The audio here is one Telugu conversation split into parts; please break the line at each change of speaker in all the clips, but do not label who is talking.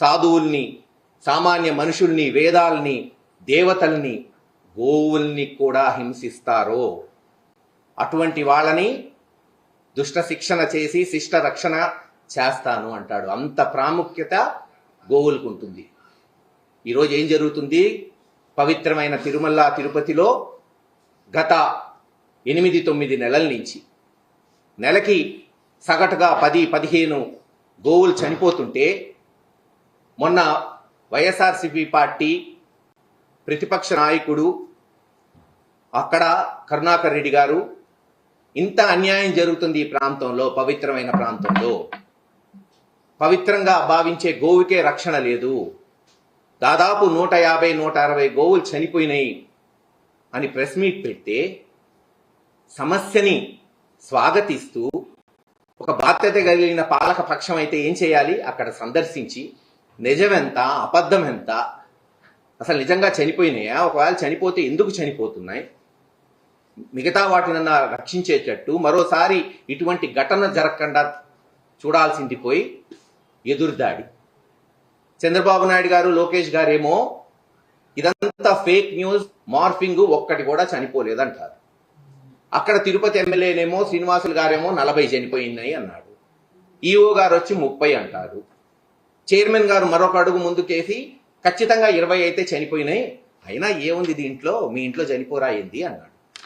సాధువుల్ని సామాన్య మనుషుల్ని వేదాల్ని దేవతల్ని గోవుల్ని కూడా హింసిస్తారో? అటువంటి వాళ్ళని దుష్ట శిక్షణ చేసి శిష్ట రక్షణ చేస్తాను అంటాడు. అంత ప్రాముఖ్యత గోవులకు ఉంటుంది. ఈరోజు ఏం జరుగుతుంది? పవిత్రమైన తిరుమల తిరుపతిలో గత ఎనిమిది తొమ్మిది నెలల నుంచి నెలకి సగటుగా పది పదిహేను గోవులు చనిపోతుంటే మొన్న వైఎస్ఆర్సిపి పార్టీ ప్రతిపక్ష నాయకుడు అక్కడ కరుణాకర్ రెడ్డి గారు ఇంత అన్యాయం జరుగుతుంది ఈ ప్రాంతంలో పవిత్రమైన ప్రాంతంలో. పవిత్రంగా భావించే గోవుకే రక్షణ లేదు. దాదాపు నూట యాభై నూట అరవై గోవులు చనిపోయినాయి అని ప్రెస్ మీట్ పెడితే సమస్యని స్వాగతిస్తూ ఒక బాధ్యత కలిగిన పాలక పక్షం అయితే ఏం చేయాలి? అక్కడ సందర్శించి నిజమెంత? అబద్ధం ఎంత అసలు నిజంగా చనిపోయినాయా? ఒకవేళ చనిపోతే ఎందుకు చనిపోతున్నాయి? మిగతా వాటినన్నా రక్షించేటట్టు మరోసారి ఇటువంటి ఘటన జరగకుండా చూడాల్సింది పోయి ఎదురుదాడి చంద్రబాబు నాయుడు గారు లోకేష్ గారేమో ఇదంతా ఫేక్ న్యూస్ మార్ఫింగ్ ఒక్కటి కూడా చనిపోలేదంటారు. అక్కడ తిరుపతి ఎమ్మెల్యేనేమో శ్రీనివాసులు గారేమో నలభై చనిపోయినాయి అన్నాడు. ఈఓ గారు వచ్చి ముప్పై అంటారు. చైర్మన్ గారు మరొక అడుగు ముందుకేసి ఖచ్చితంగా ఇరవై అయితే చనిపోయినాయి. అయినా ఏముంది దీంట్లో? మీ ఇంట్లో చనిపోరా ఏంది? అన్నాడు.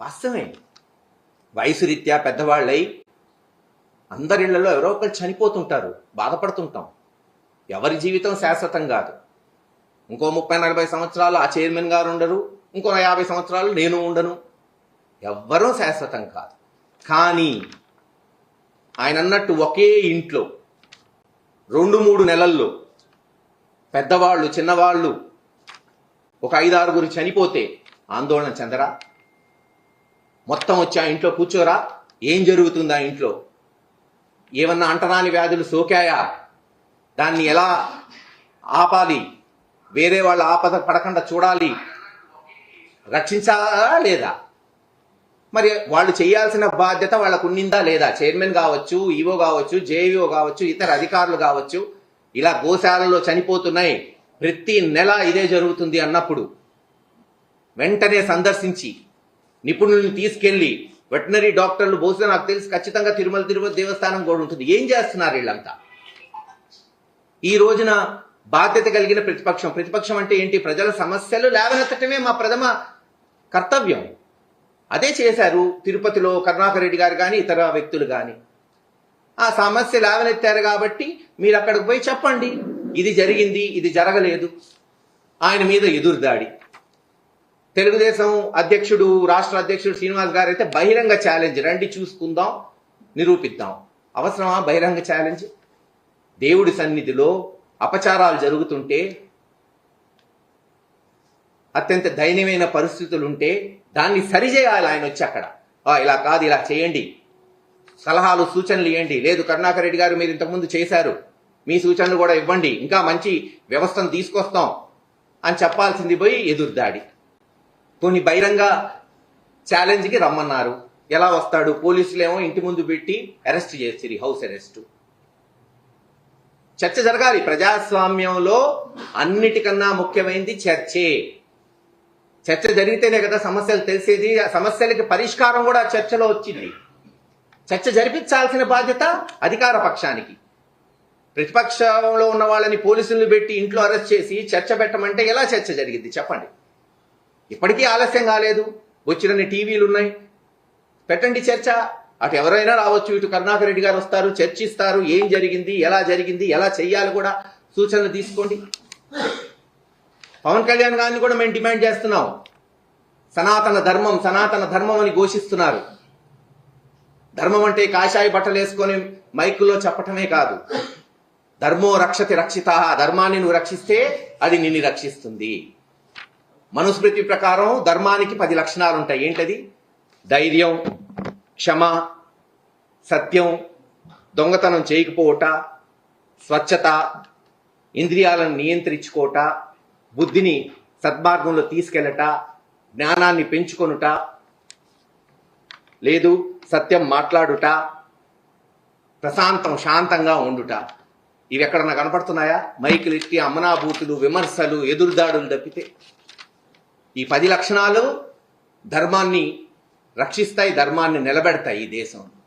వాస్తవమే. వయసు రీత్యా పెద్దవాళ్ళై అందరిళ్ళలో ఎవరో ఒకరు చనిపోతుంటారు. బాధపడుతుంటాం. ఎవరి జీవితం శాశ్వతం కాదు. ఇంకో ముప్పై నలభై సంవత్సరాలు ఆ చైర్మన్ గారు ఉండరు. ఇంకో యాభై సంవత్సరాలు నేను ఉండను. ఎవ్వరూ శాశ్వతం కాదు. కానీ ఆయన అన్నట్టు ఒకే ఇంట్లో రెండు మూడు నెలల్లో పెద్దవాళ్ళు చిన్నవాళ్ళు ఒక ఐదారుగురు చనిపోతే ఆందోళన చెందరా? మొత్తం వచ్చి ఆ ఇంట్లో కూర్చోరా? ఏం జరుగుతుంది ఆ ఇంట్లో? ఏమన్నా అంటరాని వ్యాధులు సోకాయా? దాన్ని ఎలా ఆపాలి? వేరే వాళ్ళ ఆపద పడకుండా చూడాలి. రక్షించాలా లేదా? మరి వాళ్ళు చేయాల్సిన బాధ్యత వాళ్ళకు ఉన్నిందా లేదా? చైర్మన్ కావచ్చు ఈవో కావచ్చు జేఈఓ కావచ్చు ఇతర అధికారులు కావచ్చు. ఇలా గోశాలలో చనిపోతున్నాయి. ప్రతి నెల ఇదే జరుగుతుంది అన్నప్పుడు వెంటనే సందర్శించి నిపుణుల్ని తీసుకెళ్ళి వెటనరీ డాక్టర్లు బహుశా నాకు తెలిసి ఖచ్చితంగా తిరుమల తిరుపతి దేవస్థానం కూడా ఉంటుంది. ఏం చేస్తున్నారు వీళ్ళంతా? ఈ రోజున బాధ్యత కలిగిన ప్రతిపక్షం. ప్రతిపక్షం అంటే ఏంటి? ప్రజల సమస్యలు లేవనెత్తటమే మా ప్రథమ కర్తవ్యం. అదే చేశారు తిరుపతిలో కరుణాకరెడ్డి గారు కానీ ఇతర వ్యక్తులు కానీ ఆ సమస్య లేవనెత్తారు కాబట్టి మీరు అక్కడికి పోయి చెప్పండి. ఇది జరిగింది ఇది జరగలేదు. ఆయన మీద ఎదురుదాడి. తెలుగుదేశం అధ్యక్షుడు రాష్ట్ర అధ్యక్షుడు శ్రీనివాస్ గారు అయితే బహిరంగ ఛాలెంజ్. రండి చూసుకుందాం నిరూపిద్దాం. అవసరమా బహిరంగ ఛాలెంజ్? దేవుడి సన్నిధిలో అపచారాలు జరుగుతుంటే అత్యంత దయనీయమైన పరిస్థితులు ఉంటే దాన్ని సరిచేయాలి ఆయన వచ్చి అక్కడ. ఇలా కాదు ఇలా చేయండి. సలహాలు సూచనలు ఇవ్వండి లేదు కరుణాకర్ రెడ్డి గారు మీరు ఇంతకుముందు చేశారు. మీ సూచనలు కూడా ఇవ్వండి. ఇంకా మంచి వ్యవస్థను తీసుకొస్తాం అని చెప్పాల్సింది పోయి ఎదురుదాడి కొన్ని బహిరంగ ఛాలెంజ్కి రమ్మన్నారు. ఎలా వస్తాడు? పోలీసులేమో ఇంటి ముందు పెట్టి అరెస్ట్ చేసిరి హౌస్ అరెస్ట్. చర్చ జరగాలి. ప్రజాస్వామ్యంలో అన్నిటికన్నా ముఖ్యమైనది చర్చే. చర్చ జరిగితేనే కదా సమస్యలు తెలిసేది ఆ సమస్యలకి పరిష్కారం కూడా చర్చలో వచ్చింది. చర్చ జరిపించాల్సిన బాధ్యత అధికార పక్షానికి. ప్రతిపక్షంలో ఉన్న వాళ్ళని పోలీసులు పెట్టి ఇంట్లో అరెస్ట్ చేసి చర్చ పెట్టమంటే ఎలా చర్చ జరిగింది చెప్పండి. ఇప్పటికీ ఆలస్యం కాలేదు. వచ్చినన్ని టీవీలు ఉన్నాయి. పెట్టండి చర్చ. అటు ఎవరైనా రావచ్చు ఇటు కరుణాకర్ రెడ్డి గారు వస్తారు చర్చిస్తారు ఏం జరిగింది ఎలా జరిగింది ఎలా చెయ్యాలి కూడా సూచనలు తీసుకోండి. పవన్ కళ్యాణ్ గారిని కూడా మేము డిమాండ్ చేస్తున్నాం. సనాతన ధర్మం సనాతన ధర్మం అని ఘోషిస్తున్నారు. ధర్మం అంటే కాషాయ బట్టలు వేసుకొని మైకులో చెప్పటమే కాదు. ధర్మో రక్షతి రక్షిత ధర్మాన్ని నువ్వు రక్షిస్తే అది నిన్ను రక్షిస్తుంది. మనుస్మృతి ప్రకారం ధర్మానికి పది లక్షణాలు ఉంటాయి. ఏంటది? ధైర్యం క్షమ సత్యం దొంగతనం చేయకపోవట స్వచ్ఛత ఇంద్రియాలను నియంత్రించుకోట బుద్ధిని సద్మార్గంలో తీసుకెళ్ళట జ్ఞానాన్ని పెంచుకొనుట లేదు సత్యం మాట్లాడుట ప్రశాంతం శాంతంగా ఉండుట. ఇవి ఎక్కడన్నా కనపడుతున్నాయా? మైకులు ఎట్టి అమనాభూతులు విమర్శలు ఎదురుదాడులు తప్పితే. ఈ పది లక్షణాలు ధర్మాన్ని రక్షిస్తాయి ధర్మాన్ని నిలబెడతాయి ఈ దేశంలో.